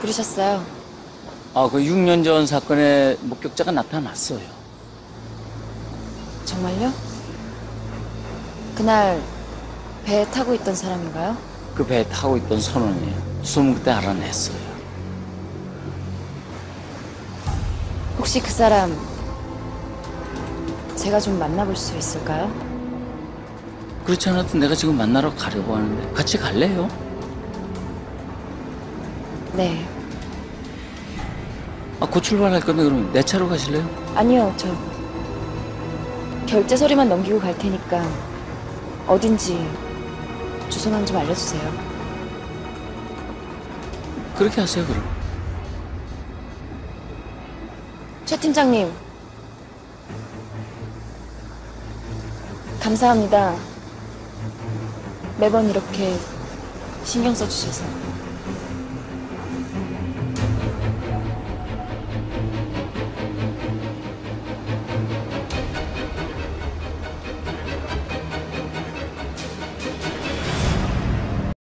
부르셨어요? 아, 그 6년 전 사건의 목격자가 나타났어요. 정말요? 그날 배에 타고 있던 사람인가요? 그 배에 타고 있던 선원이 숨은 그때 알아냈어요. 혹시 그 사람 제가 좀 만나볼 수 있을까요? 그렇지 않아도 내가 지금 만나러 가려고 하는데 같이 갈래요? 네. 아, 곧 출발할 건데 그러면 내 차로 가실래요? 아니요, 저 결제 서류만 넘기고 갈 테니까 어딘지 주소만 좀 알려주세요. 그렇게 하세요, 그럼. 최 팀장님. 감사합니다. 매번 이렇게 신경 써주셔서.